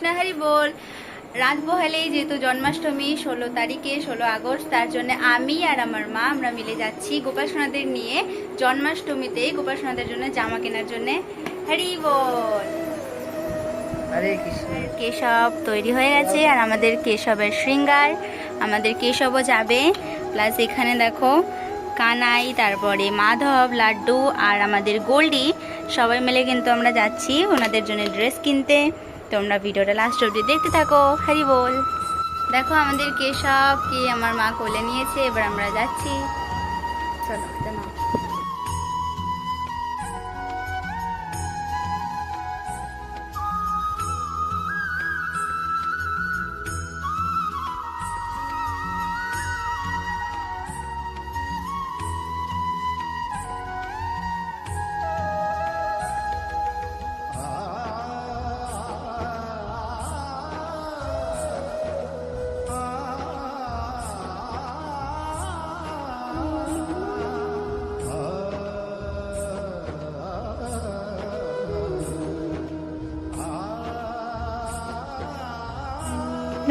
কৃষ্ণ হরি বল রাত বহালেই যেহেতু জন্মাষ্টমী ষোলো তারিখে ষোলো আগস্ট তার জন্য আমি আর আমার মা আমরা মিলে যাচ্ছি গোপাসনাদের নিয়ে জন্মাষ্টমীতে গোপাসনাদের জন্য জামা কেনার জন্য। হরি বল। কেশব তৈরি হয়ে গেছে আর আমাদের কেশবের শৃঙ্গার আমাদের কেশবও যাবে। প্লাস এখানে দেখো কানাই তারপরে মাধব লাড্ডু আর আমাদের গোল্ডি সবাই মিলে কিন্তু আমরা যাচ্ছি ওনাদের জন্য ড্রেস কিনতে। তোমরা ভিডিওটা লাস্ট অবধি দেখতে থাকো। হ্যারি বল। দেখো আমাদের কেশবকে আমার মা কোলে নিয়েছে, এবার আমরা যাচ্ছি। চলো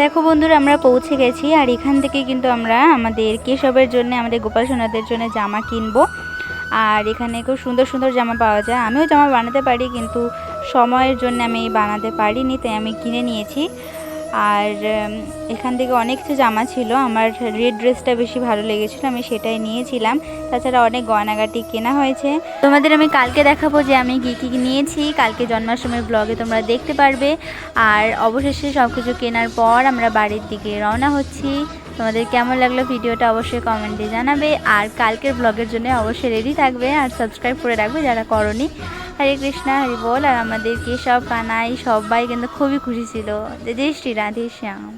দেখো বন্ধুরা, আমরা পৌঁছে গেছি আর এখান থেকে কিন্তু আমরা আমাদের কেশবের জন্য, আমাদের গোপাল সোনাদের জন্য জামা কিনবো। আর এখানে খুব সুন্দর সুন্দর জামা পাওয়া যায়। আমিও জামা বানাতে পারি, কিন্তু সময়ের জন্য আমি বানাতে পারিনি, তাই আমি কিনে নিয়েছি। আর এখান থেকে অনেক কিছু জামা ছিল। আমার রেড ড্রেসটা বেশি ভালো লেগেছিলো, আমি সেটাই নিয়েছিলাম। তাছাড়া অনেক গয়নাগাটি কেনা হয়েছে। তোমাদের আমি কালকে দেখাবো যে আমি কী কী নিয়েছি। কালকে জন্মাষ্টমীর ব্লগে তোমরা দেখতে পারবে। আর অবশেষে সব কিছু কেনার পর আমরা বাড়ির দিকে রওনা হচ্ছি। তোমাদের কেমন লাগল ভিডিওটা অবশ্যই কমেন্টে জানাবে। আর কালকের ব্লগের জন্য অবশ্যই রেডি থাকবে আর সাবস্ক্রাইব করে রাখবে যারা করনি। হরে কৃষ্ণা, হরি বল। আর আমাদের কেশব কানাই, সবাই কিন্তু খুবই খুশি ছিল। যে জয় শ্রী রাধে শ্যাম।